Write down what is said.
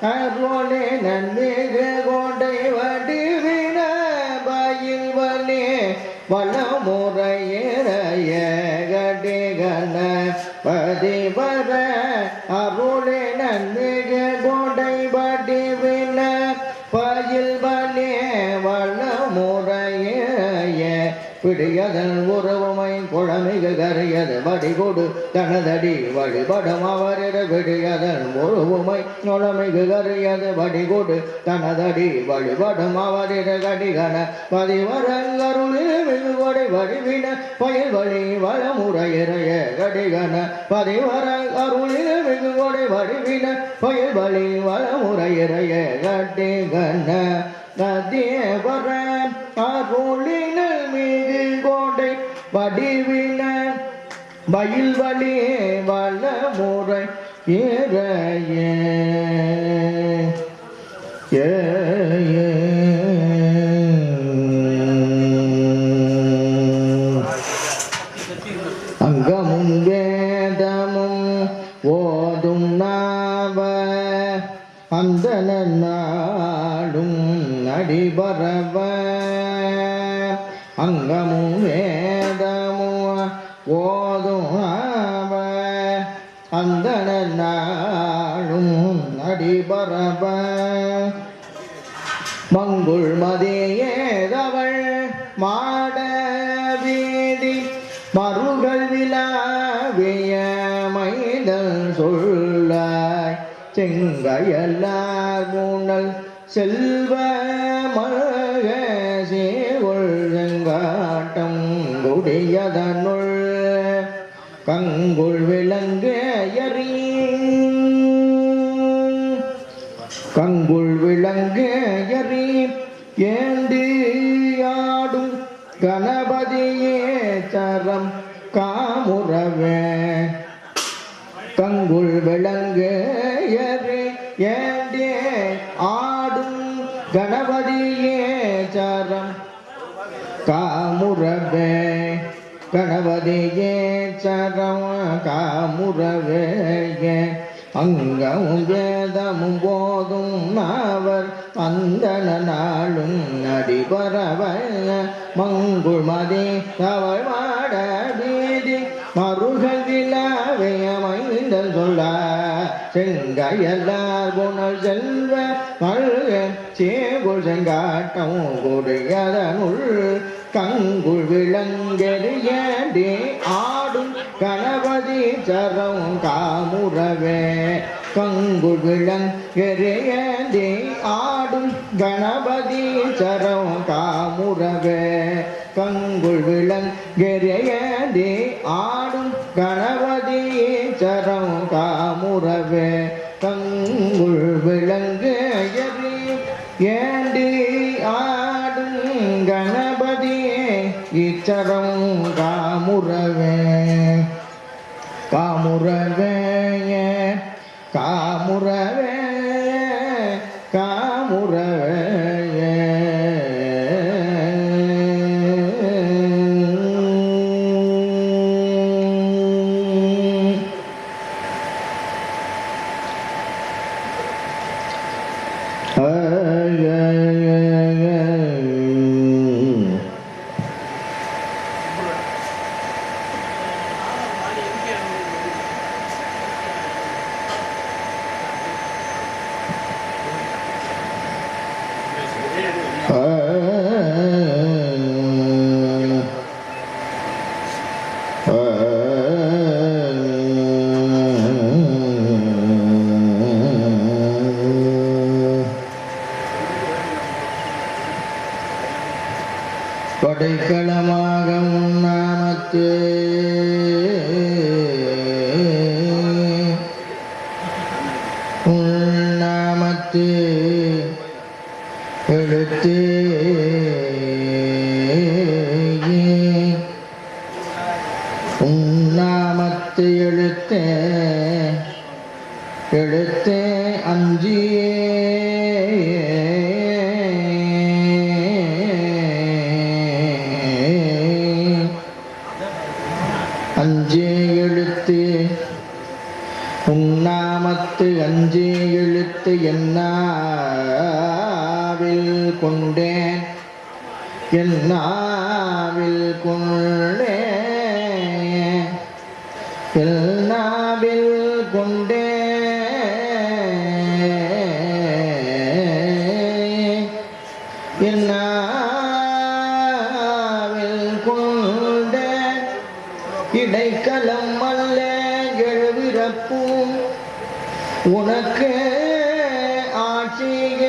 அருளே நன்மிகு கோட்டை வடிவின பயில் வலே வளமுறையறைய கடிகன பதிவர அருளே நன்மிகு கோட்டை வடிவின விடியதன் உறவுமை குழமிகு கரையது வடிகொடு தனதடி வழிபடும் அவரிட விடியதன் உறவுமை குழமிகு கரையது வடிகொடு தனதடி வழிபடும் அவரிட கடிகன பதிவரங்கருளில் மிகுவடை வடிவின பயில் வழி வளமுறையிறைய கடிகன பதிவரங்கருளில் மிகுவடை வடிவின பயில் வழி வளமுறையிறைய கடிகன நதியவர வர மீது வடிவின பயில் வழி வளமுறை ஏறைய. ஏ அங்கமும் வேதமும் ஓதும் நாவ அந்த நாடும் அடிபரவ அங்கமும் வே ஓதும் அந்த நாளும் நடிபரவ மங்குள் மதியேதவள் மாட வீதி மருகள் விழாவிய மைதல் சொல்லாய் செங்கையல்லார் மூணல் செல்வ மக சேவொள் செங்காட்டம் குடியதனுள் பங்குள் விலங்கு எறி. கங்குள் விளங்கு எறி ஏந்தி ஆடும் கணபதியே சரம் காமுறவே. கங்குள் விளங்கு எறி ஏந்தே ஆடும் கணபதியே சரம் காமுறவே. கணபதியே சரம் காமுறவே அங்கமும் வேதமும் போதும் அவர் அந்தன நாளும் நடிபரவ மங்குள் மதி அவள் மாட வீதி மருகள் விழாவைய செங்கையல்லார் குணல் செல்வ மல்க சேகுள் செங்காட்டம் கொடியதனுள். கங்குள் விளங்கெறியடி ஆடும் கணபதி சரம் காமுறவே. கங்குள் விளங்கெறியடி ஆடும் கணபதி சரம் காமுறவே. கங்குள் விளங்கெறியடி ஆடும் கணபதி கங்குள் விளங்கு அயறி ஏண்டி ஆடும் கணபதியே இச்சரம் Hey, hey. படைக்கலமாக உன்னாமத்து உன்னாமத்து எழுத்து. உன்னாமத்து எழுத்தே. எழுத்தே அஞ்சியே. உண்ணாமத்து அஞ்சு எழுத்து என்னாவில் கொண்டேன்? என்னாவில் கொண்டே என்னாவில் கொண்டே என்னாவில் கொண்டேன்? இடைக்கலம் அல்ல எழுவிறப்பு உனக்கு ஆட்சியில்